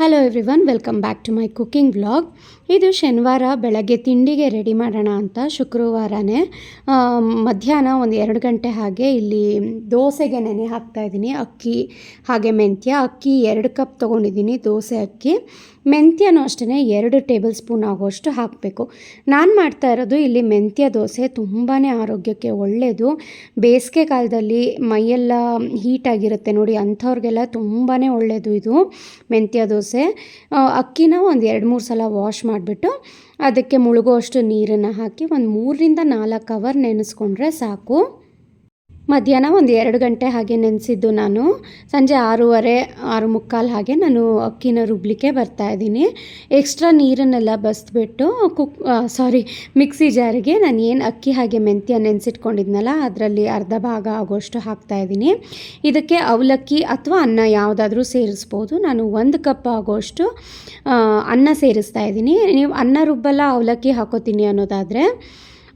Hello everyone welcome back to my cooking vlog ಇದು ಶನಿವಾರ ಬೆಳಗ್ಗೆ ತಿಂಡಿಗೆ ರೆಡಿ ಮಾಡೋಣ ಅಂತ ಶುಕ್ರವಾರನೇ. ಮಧ್ಯಾಹ್ನ ಒಂದು ಎರಡು ಗಂಟೆ ಹಾಗೆ ಇಲ್ಲಿ ದೋಸೆಗೆ ನೆನೆ ಹಾಕ್ತಾ ಇದ್ದೀನಿ, ಅಕ್ಕಿ ಹಾಗೆ ಮೆಂತ್ಯ. ಅಕ್ಕಿ ಎರಡು ಕಪ್ ತೊಗೊಂಡಿದ್ದೀನಿ, ದೋಸೆ, ಅಕ್ಕಿ. ಮೆಂತ್ಯನೂ ಅಷ್ಟೇ ಎರಡು ಟೇಬಲ್ ಸ್ಪೂನ್ ಆಗೋಷ್ಟು ಹಾಕಬೇಕು. ನಾನು ಮಾಡ್ತಾ ಇರೋದು ಇಲ್ಲಿ ಮೆಂತ್ಯ ದೋಸೆ ತುಂಬಾ ಆರೋಗ್ಯಕ್ಕೆ ಒಳ್ಳೆಯದು ಬೇಸಿಗೆ ಕಾಲದಲ್ಲಿ ಮೈಯೆಲ್ಲ ಹೀಟಾಗಿರುತ್ತೆ ನೋಡಿ, ಅಂಥವ್ರಿಗೆಲ್ಲ ತುಂಬಾ ಒಳ್ಳೆಯದು ಇದು ಮೆಂತ್ಯ ದೋಸೆ. ಅಕ್ಕಿನ ಒಂದು ಎರಡು ಮೂರು ಸಲ ವಾಶ್ ಮಾಡಿಬಿಟ್ಟು ಅದಕ್ಕೆ ಮುಳುಗುವಷ್ಟು ನೀರನ್ನು ಹಾಕಿ ಒಂದು ಮೂರರಿಂದ ನಾಲ್ಕು ಅವರ್ ನೆನೆಸ್ಕೊಂಡ್ರೆ ಸಾಕು. ಮಧ್ಯಾಹ್ನ ಒಂದು ಎರಡು ಗಂಟೆ ಹಾಗೆ ನೆನೆಸಿದ್ದು ನಾನು. ಸಂಜೆ ಆರೂವರೆ, ಆರು ಮುಕ್ಕಾಲು ಹಾಗೆ ನಾನು ಅಕ್ಕಿನ ರುಬ್ಲಿಕ್ಕೆ ಬರ್ತಾ ಇದ್ದೀನಿ. ಎಕ್ಸ್ಟ್ರಾ ನೀರನ್ನೆಲ್ಲ ಬಸ್ಬಿಟ್ಟು ಕುಕ್ ಸಾರಿ, ಮಿಕ್ಸಿ ಜಾರಿಗೆ ನಾನು ಏನು ಅಕ್ಕಿ ಹಾಗೆ ಮೆಂತ್ಯ ನೆನೆಸಿಟ್ಕೊಂಡಿದ್ನಲ್ಲ, ಅದರಲ್ಲಿ ಅರ್ಧ ಭಾಗ ಆಗೋಷ್ಟು ಹಾಕ್ತಾ ಇದ್ದೀನಿ. ಇದಕ್ಕೆ ಅವಲಕ್ಕಿ ಅಥವಾ ಅನ್ನ ಯಾವುದಾದ್ರೂ ಸೇರಿಸ್ಬೋದು. ನಾನು ಒಂದು ಕಪ್ ಆಗೋಷ್ಟು ಅನ್ನ ಸೇರಿಸ್ತಾ ಇದ್ದೀನಿ. ನೀವು ಅನ್ನ ರುಬ್ಬಲ್ಲ, ಅವಲಕ್ಕಿ ಹಾಕೋತೀನಿ ಅನ್ನೋದಾದರೆ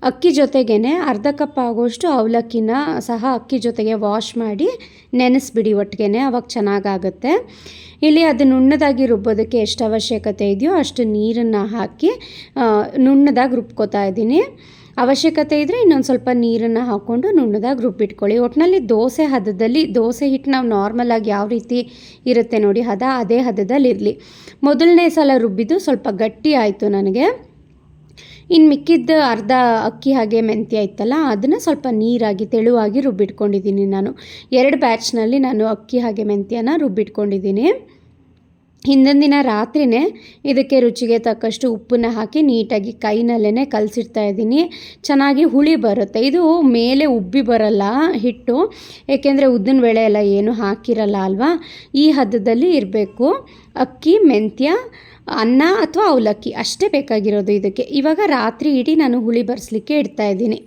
ಅಕ್ಕಿ ಜೊತೆಗೇ ಅರ್ಧ ಕಪ್ ಆಗೋಷ್ಟು ಅವಲಕ್ಕಿನ ಸಹ ಅಕ್ಕಿ ಜೊತೆಗೆ ವಾಶ್ ಮಾಡಿ ನೆನೆಸ್ಬಿಡಿ ಒಟ್ಟಿಗೆ ಅವಾಗ ಚೆನ್ನಾಗಾಗುತ್ತೆ. ಇಲ್ಲಿ ಅದು ನುಣ್ಣದಾಗಿ ರುಬ್ಬೋದಕ್ಕೆ ಎಷ್ಟು ಅವಶ್ಯಕತೆ ಇದೆಯೋ ಅಷ್ಟು ನೀರನ್ನು ಹಾಕಿ ನುಣ್ಣದಾಗಿ ರುಬ್ಕೋತಾ ಇದ್ದೀನಿ. ಅವಶ್ಯಕತೆ ಇದ್ದರೆ ಇನ್ನೊಂದು ಸ್ವಲ್ಪ ನೀರನ್ನು ಹಾಕ್ಕೊಂಡು ನುಣ್ಣದಾಗಿ ರುಬ್ಬಿಟ್ಕೊಳ್ಳಿ. ಒಟ್ಟಿನಲ್ಲಿ ದೋಸೆ ಹದದಲ್ಲಿ, ದೋಸೆ ಹಿಟ್ಟು ನಾವು ನಾರ್ಮಲಾಗಿ ಯಾವ ರೀತಿ ಇರುತ್ತೆ ನೋಡಿ, ಹದ ಅದೇ ಹದದಲ್ಲಿ ಇರಲಿ ಮೊದಲನೇ ಸಲ ರುಬ್ಬಿದ್ದು ಸ್ವಲ್ಪ ಗಟ್ಟಿ ಆಯಿತು ನನಗೆ. ಇನ್ನು ಮಿಕ್ಕಿದ್ದ ಅರ್ಧ ಅಕ್ಕಿ ಹಾಗೆ ಮೆಂತ್ಯ ಇತ್ತಲ್ಲ, ಅದನ್ನು ಸ್ವಲ್ಪ ನೀರಾಗಿ ತೆಳುವಾಗಿ ರುಬ್ಬಿಟ್ಕೊಂಡಿದ್ದೀನಿ ನಾನು. ಎರಡು ಬ್ಯಾಚ್ನಲ್ಲಿ ನಾನು ಅಕ್ಕಿ ಹಾಗೆ ಮೆಂತ್ಯನ ರುಬ್ಬಿಟ್ಕೊಂಡಿದ್ದೀನಿ. ಹಿಂದಿನ ದಿನ ರಾತ್ರಿನೇ ಇದಕ್ಕೆ ರುಚಿಗೆ ತಕ್ಕಷ್ಟು ಉಪ್ಪನ್ನ ಹಾಕಿ ನೀಟಾಗಿ ಕೈನಲ್ಲೇ ಕಲಸಿಡ್ತಾ ಇದ್ದೀನಿ. ಚೆನ್ನಾಗಿ ಹುಳಿ ಬರುತ್ತೆ. ಇದು ಮೇಲೆ ಉಬ್ಬಿ ಬರಲ್ಲ ಹಿಟ್ಟು. ಏಕೆಂದರೆ ಉದ್ದಿನ ಬೇಳೆ ಎಲ್ಲ ಏನು ಹಾಕಿರಲ್ಲ ಅಲ್ವಾ? ಈ ಹದ್ದದಲ್ಲಿ ಇರಬೇಕು ಅಕ್ಕಿ, ಮೆಂತ್ಯ, ಅನ್ನ ಅಥವಾ ಅವಲಕ್ಕಿ. ಅಷ್ಟೇ ಬೇಕಾಗಿರೋದು ಇದಕ್ಕೆ. ಇವಾಗ ರಾತ್ರಿ ಇಡೀ ನಾನು ಹುಳಿ ಬರೆಸ್ಲಿಕ್ಕೆ ಇಡ್ತಾ ಇದ್ದೀನಿ.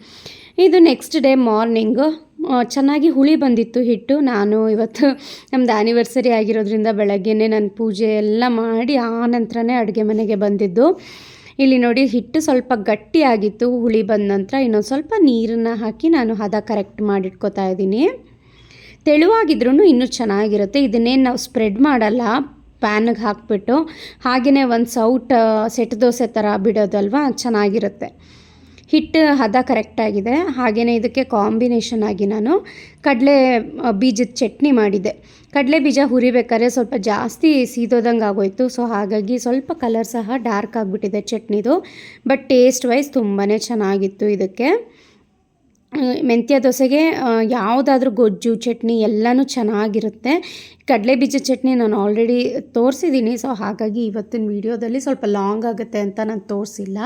ಇದು ನೆಕ್ಸ್ಟ್ ಡೇ ಮಾರ್ನಿಂಗು ಚೆನ್ನಾಗಿ ಹುಳಿ ಬಂದಿತ್ತು ಹಿಟ್ಟು. ನಾನು ಇವತ್ತು ನಮ್ಮದು ಆ್ಯನಿವರ್ಸರಿ ಆಗಿರೋದ್ರಿಂದ ಬೆಳಗ್ಗೆನೇ ನಾನು ಪೂಜೆ ಎಲ್ಲ ಮಾಡಿ ಆ ನಂತರನೇ ಅಡುಗೆ ಮನೆಗೆ ಬಂದಿದ್ದು. ಇಲ್ಲಿ ನೋಡಿ ಹಿಟ್ಟು ಸ್ವಲ್ಪ ಗಟ್ಟಿಯಾಗಿತ್ತು, ಹುಳಿ ಬಂದ ನಂತರ ಇನ್ನೊಂದು ಸ್ವಲ್ಪ ನೀರನ್ನು ಹಾಕಿ ನಾನು ಹದ ಕರೆಕ್ಟ್ ಮಾಡಿಟ್ಕೋತಾ ಇದ್ದೀನಿ. ತೆಳುವಾಗಿದ್ರೂ ಇನ್ನೂ ಚೆನ್ನಾಗಿರುತ್ತೆ. ಇದನ್ನೇನು ನಾವು ಸ್ಪ್ರೆಡ್ ಮಾಡಲ್ಲ ಪ್ಯಾನಿಗೆ ಹಾಕಿಬಿಟ್ಟು. ಹಾಗೆಯೇ ಒಂದು ಸೌಟ್, ಸೆಟ್ ದೋಸೆ ಥರ ಬಿಡೋದಲ್ವಾ, ಚೆನ್ನಾಗಿರುತ್ತೆ. ಹಿಟ್ಟು ಹದ ಕರೆಕ್ಟಾಗಿದೆ ಹಾಗೆಯೇ ಇದಕ್ಕೆ ಕಾಂಬಿನೇಷನ್ ಆಗಿ ನಾನು ಕಡಲೆ ಬೀಜದ ಚಟ್ನಿ ಮಾಡಿದೆ ಕಡಲೆ ಬೀಜ ಹುರಿಬೇಕಾದ್ರೆ ಸ್ವಲ್ಪ ಜಾಸ್ತಿ ಸೀದೋದಂಗೆ ಆಗೋಯ್ತು. ಸೊ ಹಾಗಾಗಿ ಸ್ವಲ್ಪ ಕಲರ್ ಸಹ ಡಾರ್ಕ್ ಆಗಿಬಿಟ್ಟಿದೆ ಚಟ್ನಿದು. ಬಟ್ ಟೇಸ್ಟ್ ವೈಸ್ ತುಂಬಾ ಚೆನ್ನಾಗಿತ್ತು ಇದಕ್ಕೆ. ಮೆಂತ್ಯ ದೋಸೆಗೆ ಯಾವುದಾದ್ರೂ ಗೊಜ್ಜು ಚಟ್ನಿ ಎಲ್ಲನೂ ಚೆನ್ನಾಗಿರುತ್ತೆ. ಕಡಲೆ ಬೀಜ ಚಟ್ನಿ ನಾನು ಆಲ್ರೆಡಿ ತೋರಿಸಿದ್ದೀನಿ ಸೊ ಹಾಗಾಗಿ ಇವತ್ತಿನ ವೀಡಿಯೋದಲ್ಲಿ ಸ್ವಲ್ಪ ಲಾಂಗ್ ಆಗುತ್ತೆ ಅಂತ ನಾನು ತೋರಿಸಿಲ್ಲ.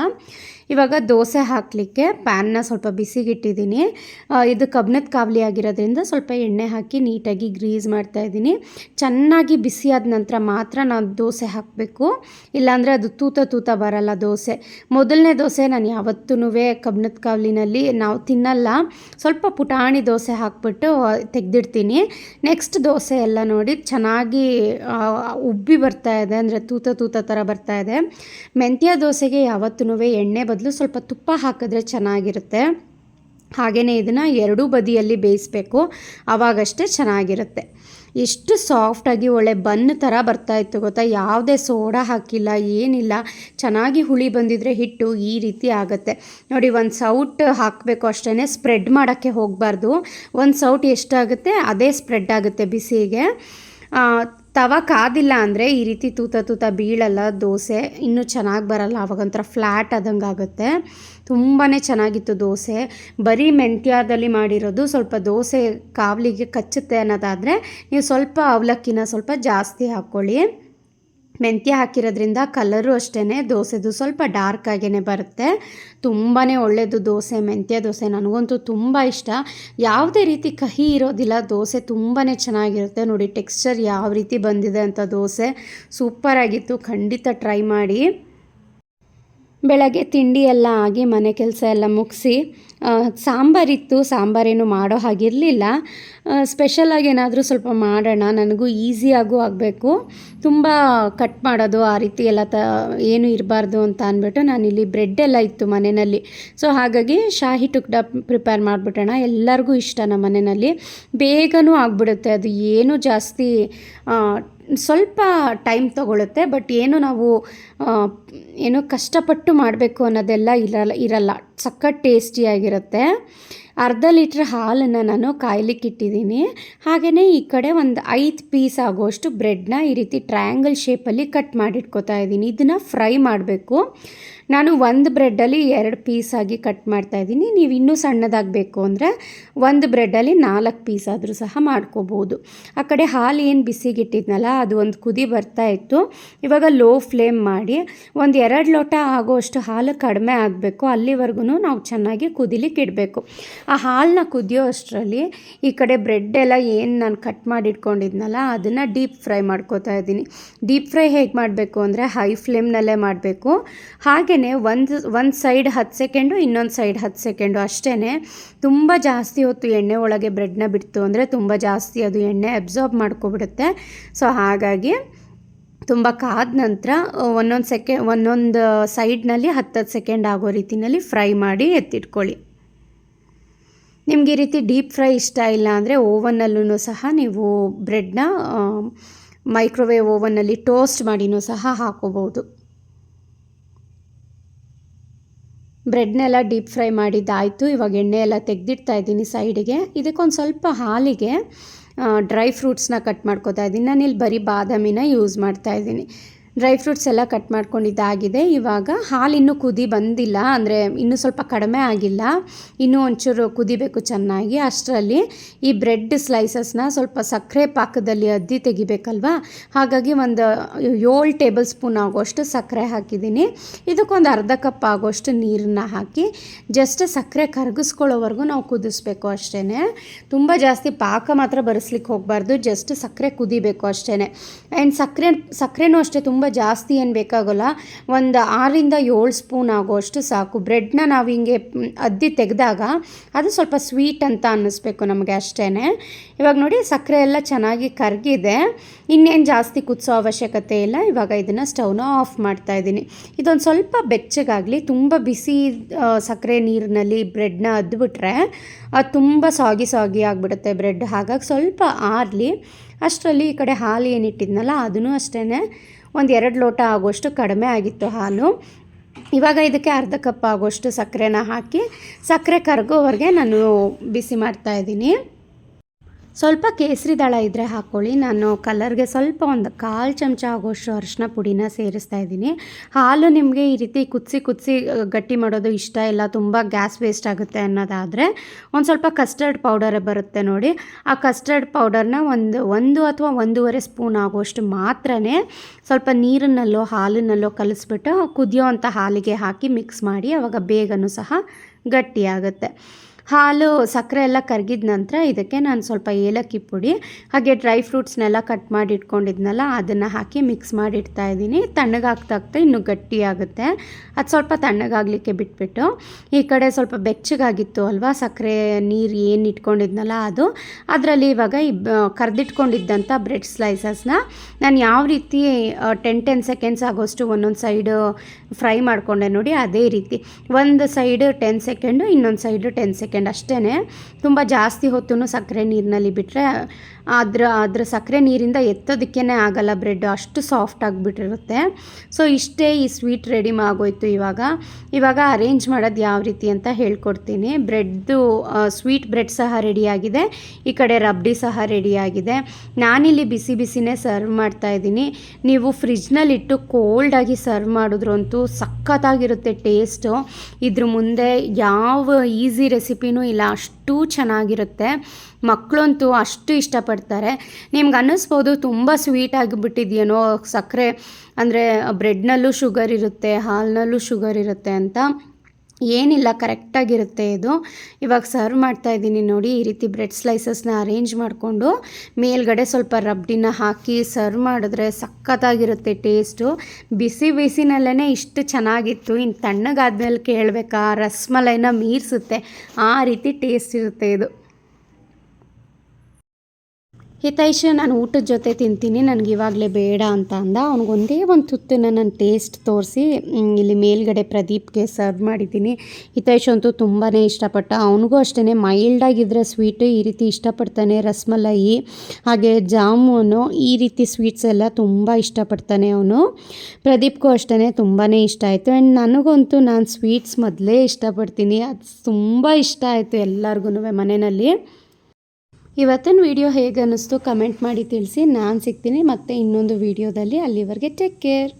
ಇವಾಗ ದೋಸೆ ಹಾಕಲಿಕ್ಕೆ ಪ್ಯಾನ್ನ ಸ್ವಲ್ಪ ಬಿಸಿಗಿಟ್ಟಿದ್ದೀನಿ. ಇದು ಕಬ್ಬಿಣದ ಕಾವಲಿ ಆಗಿರೋದ್ರಿಂದ ಸ್ವಲ್ಪ ಎಣ್ಣೆ ಹಾಕಿ ನೀಟಾಗಿ ಗ್ರೀಸ್ ಮಾಡ್ತಾ ಇದ್ದೀನಿ. ಚೆನ್ನಾಗಿ ಬಿಸಿಯಾದ ನಂತರ ಮಾತ್ರ ನಾನು ದೋಸೆ ಹಾಕಬೇಕು. ಇಲ್ಲಾಂದರೆ ಅದು ತೂತ ತೂತ ಬರಲ್ಲ ದೋಸೆ. ಮೊದಲನೇ ದೋಸೆ ನಾನು ಯಾವತ್ತೂ ಕಬ್ಬಿಣದ ಕಾವಲಿನಲ್ಲಿ ನಾವು ತಿನ್ನಲ್ಲ. ಸ್ವಲ್ಪ ಪುಟಾಣಿ ದೋಸೆ ಹಾಕ್ಬಿಟ್ಟು ತೆಗೆದಿಡ್ತೀನಿ. ನೆಕ್ಸ್ಟ್ ದೋಸೆ ಎಲ್ಲ ನೋಡಿ ಚೆನ್ನಾಗಿ ಉಬ್ಬಿ ಬರ್ತಾ ಇದೆ. ಅಂದರೆ ತೂತ ತೂತ ಥರ ಬರ್ತಾ ಇದೆ. ಮೆಂತ್ಯ ದೋಸೆಗೆ ಯಾವತ್ತೂ ಎಣ್ಣೆ ಸ್ವಲ್ಪ ತುಪ್ಪ ಹಾಕಿದ್ರೆ ಚೆನ್ನಾಗಿರುತ್ತೆ. ಹಾಗೆಯೇ ಇದನ್ನು ಎರಡೂ ಬದಿಯಲ್ಲಿ ಬೇಯಿಸಬೇಕು. ಆವಾಗಷ್ಟೇ ಚೆನ್ನಾಗಿರುತ್ತೆ. ಎಷ್ಟು ಸಾಫ್ಟಾಗಿ ಒಳ್ಳೆ ಬನ್ ಥರ ಬರ್ತಾ ಇತ್ತು ಗೊತ್ತಾ? ಯಾವುದೇ ಸೋಡಾ ಹಾಕಿಲ್ಲ, ಏನಿಲ್ಲ. ಚೆನ್ನಾಗಿ ಹುಳಿ ಬಂದಿದ್ರೆ ಹಿಟ್ಟು ಈ ರೀತಿ ಆಗುತ್ತೆ. ನೋಡಿ, ಒಂದು ಸೌಟ್ ಹಾಕಬೇಕು ಅಷ್ಟೇ ಸ್ಪ್ರೆಡ್ ಮಾಡೋಕ್ಕೆ ಹೋಗಬಾರ್ದು. ಒಂದು ಸೌಟ್ ಎಷ್ಟಾಗುತ್ತೆ, ಅದೇ ಸ್ಪ್ರೆಡ್ ಆಗುತ್ತೆ ಬಿಸಿಗೆ. ತವ ಕಾದಿಲ್ಲ ಅಂದರೆ ಈ ರೀತಿ ತೂತ ತೂತ ಬೀಳಲ್ಲ, ದೋಸೆ ಇನ್ನೂ ಚೆನ್ನಾಗಿ ಬರಲ್ಲ, ಅವಾಗಂತರ ಫ್ಲ್ಯಾಟ್ ಆದಂಗೆ ಆಗುತ್ತೆ ತುಂಬಾ ಚೆನ್ನಾಗಿತ್ತು ದೋಸೆ. ಬರೀ ಮೆಂತ್ಯದಲ್ಲಿ ಮಾಡಿರೋದು ಸ್ವಲ್ಪ ದೋಸೆ ಕಾವಲಿಗೆ ಕಚ್ಚುತ್ತೆ ಅನ್ನೋದಾದರೆ ನೀವು ಸ್ವಲ್ಪ ಅವಲಕ್ಕಿನ ಸ್ವಲ್ಪ ಜಾಸ್ತಿ ಹಾಕ್ಕೊಳ್ಳಿ. ಮೆಂತ್ಯ ಹಾಕಿರೋದ್ರಿಂದ ಕಲರು ಅಷ್ಟೇ ದೋಸೆದು ಸ್ವಲ್ಪ ಡಾರ್ಕ್ ಆಗೇ ಬರುತ್ತೆ. ತುಂಬಾ ಒಳ್ಳೆಯದು ದೋಸೆ, ಮೆಂತ್ಯ ದೋಸೆ ನನಗಂತೂ ತುಂಬ ಇಷ್ಟ. ಯಾವುದೇ ರೀತಿ ಕಹಿ ಇರೋದಿಲ್ಲ, ದೋಸೆ ತುಂಬಾ ಚೆನ್ನಾಗಿರುತ್ತೆ ನೋಡಿ ಟೆಕ್ಸ್ಚರ್ ಯಾವ ರೀತಿ ಬಂದಿದೆ ಅಂತ ದೋಸೆ. ಸೂಪರಾಗಿತ್ತು ಖಂಡಿತ ಟ್ರೈ ಮಾಡಿ. ಬೆಳಗ್ಗೆ ತಿಂಡಿ ಎಲ್ಲ ಆಗಿ ಮನೆ ಕೆಲಸ ಎಲ್ಲ ಮುಗಿಸಿ ಸಾಂಬಾರಿತ್ತು, ಸಾಂಬಾರೇನು ಮಾಡೋ ಹಾಗಿರಲಿಲ್ಲ. ಸ್ಪೆಷಲಾಗಿ ಏನಾದರೂ ಸ್ವಲ್ಪ ಮಾಡೋಣ, ನನಗೂ ಈಸಿಯಾಗೂ ಆಗಬೇಕು. ತುಂಬ ಕಟ್ ಮಾಡೋದು, ಆ ರೀತಿ ಎಲ್ಲ ತ, ಏನು ಇರಬಾರ್ದು ಅಂತ ಅಂದ್ಬಿಟ್ಟು ನಾನಿಲ್ಲಿ ಬ್ರೆಡ್ ಎಲ್ಲ ಇತ್ತು ಮನೆಯಲ್ಲಿ. ಸೊ ಹಾಗಾಗಿ ಶಾಹಿ ಟುಕ್ಡ ಪ್ರಿಪೇರ್ ಮಾಡಿಬಿಟ್ಟೋಣ. ಎಲ್ಲರಿಗೂ ಇಷ್ಟ ನಮ್ಮ ಮನೆಯಲ್ಲಿ. ಬೇಗನೂ ಆಗಿಬಿಡುತ್ತೆ. ಅದು ಏನು ಜಾಸ್ತಿ ಸ್ವಲ್ಪ ಟೈಮ್ ತೊಗೊಳುತ್ತೆ ಬಟ್ ಏನು ನಾವು ಏನು ಕಷ್ಟಪಟ್ಟು ಮಾಡಬೇಕು ಅನ್ನೋದೆಲ್ಲ ಇರಲ್ಲ ಇರಲ್ಲ. ಸಖತ್ ಟೇಸ್ಟಿಯಾಗಿರುತ್ತೆ ಅರ್ಧ ಲೀಟ್ರ್ ಹಾಲನ್ನು ನಾನು ಕಾಯ್ಲಿಕ್ಕೆ ಇಟ್ಟಿದ್ದೀನಿ. ಹಾಗೆಯೇ ಈ ಕಡೆ ಒಂದು ಐದು ಪೀಸ್ ಆಗುವಷ್ಟು ಬ್ರೆಡ್ನ ಈ ರೀತಿ ಟ್ರಯಾಂಗಲ್ ಶೇಪಲ್ಲಿ ಕಟ್ ಮಾಡಿಟ್ಕೋತಾ ಇದ್ದೀನಿ. ಇದನ್ನು ಫ್ರೈ ಮಾಡಬೇಕು. ನಾನು ಒಂದು ಬ್ರೆಡ್ಡಲ್ಲಿ ಎರಡು ಪೀಸಾಗಿ ಕಟ್ ಮಾಡ್ತಾ ಇದ್ದೀನಿ. ನೀವು ಇನ್ನೂ ಸಣ್ಣದಾಗಬೇಕು ಅಂದರೆ ಒಂದು ಬ್ರೆಡ್ಡಲ್ಲಿ ನಾಲ್ಕು ಪೀಸ್ ಆದರೂ ಸಹ ಮಾಡ್ಕೋಬೋದು. ಆ ಕಡೆ ಹಾಲು ಏನು ಬಿಸಿಗಿಟ್ಟಿದ್ನಲ್ಲ, ಅದು ಒಂದು ಕುದಿ ಬರ್ತಾ ಇತ್ತು. ಇವಾಗ ಲೋ ಫ್ಲೇಮ್ ಮಾಡಿ ಒಂದು ಎರಡು ಲೋಟ ಆಗೋಷ್ಟು ಹಾಲು ಕಡಿಮೆ ಆಗಬೇಕು. ಅಲ್ಲಿವರೆಗೂ ನಾವು ಚೆನ್ನಾಗಿ ಕುದಿಲಿಕ್ಕೆ ಇಡಬೇಕು. ಆ ಹಾಲನ್ನ ಕುದಿಯೋ ಅಷ್ಟರಲ್ಲಿ ಈ ಕಡೆ ಬ್ರೆಡ್ ಎಲ್ಲ ಏನು ನಾನು ಕಟ್ ಮಾಡಿ ಇಟ್ಕೊಂಡಿದ್ನಲ್ಲ ಅದನ್ನು ಡೀಪ್ ಫ್ರೈ ಮಾಡ್ಕೋತಾ ಇದ್ದೀನಿ. ಡೀಪ್ ಫ್ರೈ ಹೇಗೆ ಮಾಡಬೇಕು ಅಂದರೆ ಹೈ ಫ್ಲೇಮ್ನಲ್ಲೇ ಮಾಡಬೇಕು. ಹಾಗೆಯೇ ಒಂದು ಒಂದು ಸೈಡ್ ಹತ್ತು ಸೆಕೆಂಡು, ಇನ್ನೊಂದು ಸೈಡ್ ಹತ್ತು ಸೆಕೆಂಡು ಅಷ್ಟೇ ತುಂಬ ಜಾಸ್ತಿ ಹೊತ್ತು ಎಣ್ಣೆ ಒಳಗೆ ಬ್ರೆಡ್ನ ಬಿಡ್ತು ಅಂದರೆ ತುಂಬ ಜಾಸ್ತಿ ಅದು ಎಣ್ಣೆ ಅಬ್ಸಾರ್ಬ್ ಮಾಡ್ಕೊಬಿಡುತ್ತೆ. ಸೊ ಹಾಗಾಗಿ ತುಂಬ ಕಾದ ನಂತರ ಒಂದೊಂದು ಸೆಕೆ, ಒಂದೊಂದು ಸೈಡ್ನಲ್ಲಿ ಹತ್ತತ್ತು ಸೆಕೆಂಡ್ ಆಗೋ ರೀತಿಯಲ್ಲಿ ಫ್ರೈ ಮಾಡಿ ಎತ್ತಿಟ್ಕೊಳ್ಳಿ. ನಿಮ್ಗೆ ಈ ರೀತಿ ಡೀಪ್ ಫ್ರೈ ಇಷ್ಟ ಇಲ್ಲ ಅಂದರೆ ಓವನ್ನಲ್ಲೂ ಸಹ ನೀವು ಬ್ರೆಡ್ನ ಮೈಕ್ರೋವೇವ್ ಓವನ್ನಲ್ಲಿ ಟೋಸ್ಟ್ ಮಾಡಿನೂ ಸಹ ಹಾಕೋಬೋದು ಬ್ರೆಡ್ನೆಲ್ಲ ಡೀಪ್ ಫ್ರೈ ಮಾಡಿದ್ದಾಯಿತು. ಇವಾಗ ಎಣ್ಣೆ ಎಲ್ಲ ತೆಗೆದಿಡ್ತಾ ಇದ್ದೀನಿ ಸೈಡಿಗೆ. ಇದಕ್ಕೊಂದು ಸ್ವಲ್ಪ ಹಾಲಿಗೆ ಡ್ರೈ ಫ್ರೂಟ್ಸ್ನ ಕಟ್ ಮಾಡ್ಕೋತಾ ಇದ್ದೀನಿ. ನಾನು ನಾನಿಲ್ಲಿ ಬರೀ ಬಾದಾಮಿನ ಯೂಸ್ ಮಾಡ್ತಾ ಇದ್ದೀನಿ. ಡ್ರೈ ಫ್ರೂಟ್ಸ್ ಎಲ್ಲ ಕಟ್ ಮಾಡ್ಕೊಂಡಿದ್ದಾಗಿದೆ ಇವಾಗ ಹಾಲು ಇನ್ನೂ ಕುದಿ ಬಂದಿಲ್ಲ, ಅಂದರೆ ಇನ್ನೂ ಸ್ವಲ್ಪ ಕಡಿಮೆ ಆಗಿಲ್ಲ. ಇನ್ನೂ ಒಂಚೂರು ಕುದಿಬೇಕು ಚೆನ್ನಾಗಿ. ಅಷ್ಟರಲ್ಲಿ ಈ ಬ್ರೆಡ್ ಸ್ಲೈಸಸ್ನ ಸ್ವಲ್ಪ ಸಕ್ಕರೆ ಪಾಕದಲ್ಲಿ ಅದ್ದಿ ತೆಗಿಬೇಕಲ್ವಾ? ಹಾಗಾಗಿ ಒಂದು ಏಳು ಟೇಬಲ್ ಸ್ಪೂನ್ ಆಗೋಷ್ಟು ಸಕ್ಕರೆ ಹಾಕಿದ್ದೀನಿ. ಇದಕ್ಕೊಂದು ಅರ್ಧ ಕಪ್ ಆಗೋಷ್ಟು ನೀರನ್ನ ಹಾಕಿ ಜಸ್ಟ್ ಸಕ್ಕರೆ ಕರಗಿಸ್ಕೊಳ್ಳೋವರೆಗೂ ನಾವು ಕುದಿಸ್ಬೇಕು ಅಷ್ಟೇ ತುಂಬ ಜಾಸ್ತಿ ಪಾಕ ಮಾತ್ರ ಬರೆಸ್ಲಿಕ್ಕೆ ಹೋಗಬಾರ್ದು, ಜಸ್ಟ್ ಸಕ್ಕರೆ ಕುದಿಬೇಕು ಅಷ್ಟೇ ಆ್ಯಂಡ್ ಸಕ್ಕರೆ, ಸಕ್ಕರೆನೂ ಅಷ್ಟೇ ತುಂಬ ಜಾಸ್ತಿ ಏನು ಬೇಕಾಗೋಲ್ಲ? ಒಂದು ಆರರಿಂದ ಏಳು ಸ್ಪೂನ್ ಆಗೋಷ್ಟು ಸಾಕು. ಬ್ರೆಡ್ನ ನಾವು ಹಿಂಗೆ ಅದ್ದಿ ತೆಗೆದಾಗ ಅದು ಸ್ವಲ್ಪ ಸ್ವೀಟ್ ಅಂತ ಅನ್ನಿಸ್ಬೇಕು ನಮಗೆ ಅಷ್ಟೇ ಇವಾಗ ನೋಡಿ, ಸಕ್ಕರೆ ಎಲ್ಲ ಚೆನ್ನಾಗಿ ಕರಗಿದೆ. ಇನ್ನೇನು ಜಾಸ್ತಿ ಕುದಿಸೋ ಅವಶ್ಯಕತೆ ಇಲ್ಲ. ಇವಾಗ ಇದನ್ನು ಸ್ಟವ್ನ ಆಫ್ ಮಾಡ್ತಾ ಇದ್ದೀನಿ. ಇದೊಂದು ಸ್ವಲ್ಪ ಬೆಚ್ಚಗಾಗಲಿ, ತುಂಬ ಬಿಸಿ ಸಕ್ಕರೆ ನೀರಿನಲ್ಲಿ ಬ್ರೆಡ್ನ ಅದ್ಬಿಟ್ರೆ ಅದು ತುಂಬ ಸಾಗಿ ಸಾಗಿ ಆಗಿಬಿಡುತ್ತೆ ಬ್ರೆಡ್. ಹಾಗಾಗಿ ಸ್ವಲ್ಪ ಆರಲಿ. ಅಷ್ಟರಲ್ಲಿ ಈ ಕಡೆ ಹಾಲು ಏನಿಟ್ಟಿದ್ನಲ್ಲ, ಅದನ್ನು ಅಷ್ಟೇ ಒಂದು ಎರಡು ಲೋಟ ಆಗೋಷ್ಟು ಕಡಿಮೆ ಆಗಿತ್ತು ಹಾಲು. ಇವಾಗ ಇದಕ್ಕೆ ಅರ್ಧ ಕಪ್ ಆಗೋಷ್ಟು ಸಕ್ಕರೆನ ಹಾಕಿ ಸಕ್ಕರೆ ಕರಗೋವರೆಗೆ ನಾನು ಬಿಸಿ ಮಾಡ್ತಾ ಇದ್ದೀನಿ. ಸ್ವಲ್ಪ ಕೇಸರಿ ದಳ ಇದ್ದರೆ ಹಾಕ್ಕೊಳ್ಳಿ ನಾನು ಕಲರ್ಗೆ ಸ್ವಲ್ಪ ಒಂದು ಕಾಲು ಚಮಚ ಆಗೋಷ್ಟು ಅರಿಶಿನ ಪುಡಿನ ಸೇರಿಸ್ತಾ ಇದ್ದೀನಿ. ಹಾಲು ನಿಮಗೆ ಈ ರೀತಿ ಕುದಿಸಿ ಕುದಿಸಿ ಗಟ್ಟಿ ಮಾಡೋದು ಇಷ್ಟ ಇಲ್ಲ, ತುಂಬ ಗ್ಯಾಸ್ ವೇಸ್ಟ್ ಆಗುತ್ತೆ ಅನ್ನೋದಾದರೆ ಒಂದು ಸ್ವಲ್ಪ ಕಸ್ಟರ್ಡ್ ಪೌಡರ್ ಬರುತ್ತೆ ನೋಡಿ. ಆ ಕಸ್ಟರ್ಡ್ ಪೌಡರ್ನ ಒಂದು ಒಂದು ಅಥವಾ ಒಂದೂವರೆ ಸ್ಪೂನ್ ಆಗೋಷ್ಟು ಮಾತ್ರನೇ ಸ್ವಲ್ಪ ನೀರಿನಲ್ಲೋ ಹಾಲಿನಲ್ಲೋ ಕಲಿಸ್ಬಿಟ್ಟು ಕುದಿಯೋವಂಥ ಹಾಲಿಗೆ ಹಾಕಿ ಮಿಕ್ಸ್ ಮಾಡಿ ಆವಾಗ ಬೇಗನೂ ಸಹ ಗಟ್ಟಿಯಾಗುತ್ತೆ. ಹಾಲು ಸಕ್ಕರೆ ಎಲ್ಲ ಕರಗಿದ ನಂತರ ಇದಕ್ಕೆ ನಾನು ಸ್ವಲ್ಪ ಏಲಕ್ಕಿ ಪುಡಿ, ಹಾಗೆ ಡ್ರೈ ಫ್ರೂಟ್ಸ್ನೆಲ್ಲ ಕಟ್ ಮಾಡಿ ಇಟ್ಕೊಂಡಿದ್ನಲ್ಲ, ಅದನ್ನು ಹಾಕಿ ಮಿಕ್ಸ್ ಮಾಡಿ ಇಡ್ತಾ ಇದ್ದೀನಿ. ತಣ್ಣಗಾಗ್ತಾ ಆಗ್ತಾ ಇನ್ನೂ ಗಟ್ಟಿಯಾಗುತ್ತೆ ಅದು ಸ್ವಲ್ಪ ತಣ್ಣಗಾಗಲಿಕ್ಕೆ ಬಿಟ್ಬಿಟ್ಟು, ಈ ಕಡೆ ಸ್ವಲ್ಪ ಬೆಚ್ಚಗಾಗಿತ್ತು ಅಲ್ವಾ, ಸಕ್ಕರೆ ನೀರು ಏನು ಇಟ್ಕೊಂಡಿದ್ನಲ್ಲ ಅದು. ಅದರಲ್ಲಿ ಇವಾಗ ಈ ಕರೆದಿಟ್ಕೊಂಡಿದ್ದಂಥ ಬ್ರೆಡ್ ಸ್ಲೈಸಸ್ನ ನಾನು ಯಾವ ರೀತಿ ಟೆನ್ ಟೆನ್ ಸೆಕೆಂಡ್ಸ್ ಆಗೋಷ್ಟು ಒಂದೊಂದು ಸೈಡು ಫ್ರೈ ಮಾಡಿಕೊಂಡೆ ನೋಡಿ, ಅದೇ ರೀತಿ. ಒಂದು ಸೈಡ್ ಟೆನ್ ಸೆಕೆಂಡು ಇನ್ನೊಂದು ಸೈಡು ಟೆನ್ ಸೆಕೆಂಡ್ ಅಷ್ಟೇ ತುಂಬ ಜಾಸ್ತಿ ಹೊತ್ತು ಸಕ್ಕರೆ ನೀರಿನಲ್ಲಿ ಬಿಟ್ಟರೆ ಅದ್ರ ಅದ್ರ ಸಕ್ಕರೆ ನೀರಿಂದ ಎತ್ತೋದಕ್ಕೇ ಆಗಲ್ಲ ಬ್ರೆಡ್. ಅಷ್ಟು ಸಾಫ್ಟ್ ಆಗಿಬಿಟ್ಟಿರುತ್ತೆ. ಸೊ ಇಷ್ಟೇ ಈ ಸ್ವೀಟ್ ರೆಡಿ ಆಗೋಯ್ತು ಇವಾಗ. ಇವಾಗ ಅರೇಂಜ್ ಮಾಡೋದು ಯಾವ ರೀತಿ ಅಂತ ಹೇಳ್ಕೊಡ್ತೀನಿ. ಬ್ರೆಡ್ದು ಸ್ವೀಟ್ ಬ್ರೆಡ್ ಸಹ ರೆಡಿಯಾಗಿದೆ ಈ ಕಡೆ ರಬ್ಡಿ ಸಹ ರೆಡಿಯಾಗಿದೆ ನಾನಿಲ್ಲಿ ಬಿಸಿ ಬಿಸಿನೇ ಸರ್ವ್ ಮಾಡ್ತಾ ಇದ್ದೀನಿ. ನೀವು ಫ್ರಿಜ್ನಲ್ಲಿಟ್ಟು ಕೋಲ್ಡಾಗಿ ಸರ್ವ್ ಮಾಡಿದ್ರಂತೂ ಸಖತ್ತಾಗಿರುತ್ತೆ ಟೇಸ್ಟು ಇದ್ರ ಮುಂದೆ ಯಾವ ಈಸಿ ರೆಸಿಪಿನೂ ಇಲ್ಲ, ಅಷ್ಟು ಚೆನ್ನಾಗಿರುತ್ತೆ. ಮಕ್ಕಳಂತೂ ಅಷ್ಟು ಇಷ್ಟಪಡ್ತಾರೆ. ನಿಮ್ಗೆ ಅನ್ನಿಸ್ಬೋದು, ತುಂಬ ಸ್ವೀಟ್ ಆಗಿಬಿಟ್ಟಿದೆಯೇನೋ ಸಕ್ಕರೆ, ಅಂದರೆ ಬ್ರೆಡ್ನಲ್ಲೂ ಶುಗರ್ ಇರುತ್ತೆ, ಹಾಲಿನಲ್ಲೂ ಶುಗರ್ ಇರುತ್ತೆ ಅಂತ. ಏನಿಲ್ಲ, ಕರೆಕ್ಟಾಗಿರುತ್ತೆ ಇದು. ಇವಾಗ ಸರ್ವ್ ಮಾಡ್ತಾ ಇದ್ದೀನಿ ನೋಡಿ, ಈ ರೀತಿ ಬ್ರೆಡ್ ಸ್ಲೈಸಸ್ನ ಅರೇಂಜ್ ಮಾಡಿಕೊಂಡು ಮೇಲ್ಗಡೆ ಸ್ವಲ್ಪ ರಬ್ಡಿನ ಹಾಕಿ ಸರ್ವ್ ಮಾಡಿದ್ರೆ ಸಖತ್ತಾಗಿರುತ್ತೆ ಟೇಸ್ಟು. ಬಿಸಿ ಬಿಸಿನಲ್ಲೇ ಇಷ್ಟು ಚೆನ್ನಾಗಿತ್ತು. ಇನ್ನು ತಣ್ಣಗಾದ್ಮೇಲೆ ಕೇಳಬೇಕಾ? ರಸ್ಮಲೈನ ಮೀರಿಸುತ್ತೆ. ಆ ರೀತಿ ಟೇಸ್ಟ್ ಇರುತ್ತೆ ಇದು. ಹಿತೈಷ್, ನಾನು ಊಟದ ಜೊತೆ ತಿಂತೀನಿ, ನನಗೆ ಇವಾಗಲೇ ಬೇಡ ಅಂತ ಅಂದ. ಅವ್ನಿಗೊಂದೇ ಒಂದು ತುತ್ತನ್ನು ನಾನು ಟೇಸ್ಟ್ ತೋರಿಸಿ ಇಲ್ಲಿ ಮೇಲ್ಗಡೆ ಪ್ರದೀಪ್ಗೆ ಸರ್ವ್ ಮಾಡಿದ್ದೀನಿ. ಹಿತೈಷ್ ಅಂತೂ ತುಂಬಾ ಇಷ್ಟಪಟ್ಟ, ಅವನಿಗೂ ಅಷ್ಟೇ ಮೈಲ್ಡಾಗಿದ್ದರೆ ಸ್ವೀಟು ಈ ರೀತಿ ಇಷ್ಟಪಡ್ತಾನೆ ರಸ್ಮಲಾಯಿ ಹಾಗೆ ಜಾಮೂನು ಈ ರೀತಿ ಸ್ವೀಟ್ಸ್ ಎಲ್ಲ ತುಂಬ ಇಷ್ಟಪಡ್ತಾನೆ ಅವನು. ಪ್ರದೀಪ್ಗೂ ಅಷ್ಟೇ ತುಂಬಾ ಇಷ್ಟ ಆಯಿತು. ಆ್ಯಂಡ್ ನನಗಂತೂ ನಾನು ಸ್ವೀಟ್ಸ್ ಮೊದಲೇ ಇಷ್ಟಪಡ್ತೀನಿ. ಅದು ತುಂಬ ಇಷ್ಟ ಆಯಿತು ಎಲ್ಲರಿಗೂ ಮನೆಯಲ್ಲಿ. ಇವತ್ತಿನ ವಿಡಿಯೋ ಹೇಗೆ ಅನ್ನಿಸ್ತು ಕಮೆಂಟ್ ಮಾಡಿ ತಿಳಿಸಿ. ನಾನು ಸಿಗ್ತೀನಿ ಮತ್ತೆ ಇನ್ನೊಂದು ವಿಡಿಯೋದಲ್ಲಿ. ಅಲ್ಲಿವರೆಗೆ ಟೇಕ್ ಕೇರ್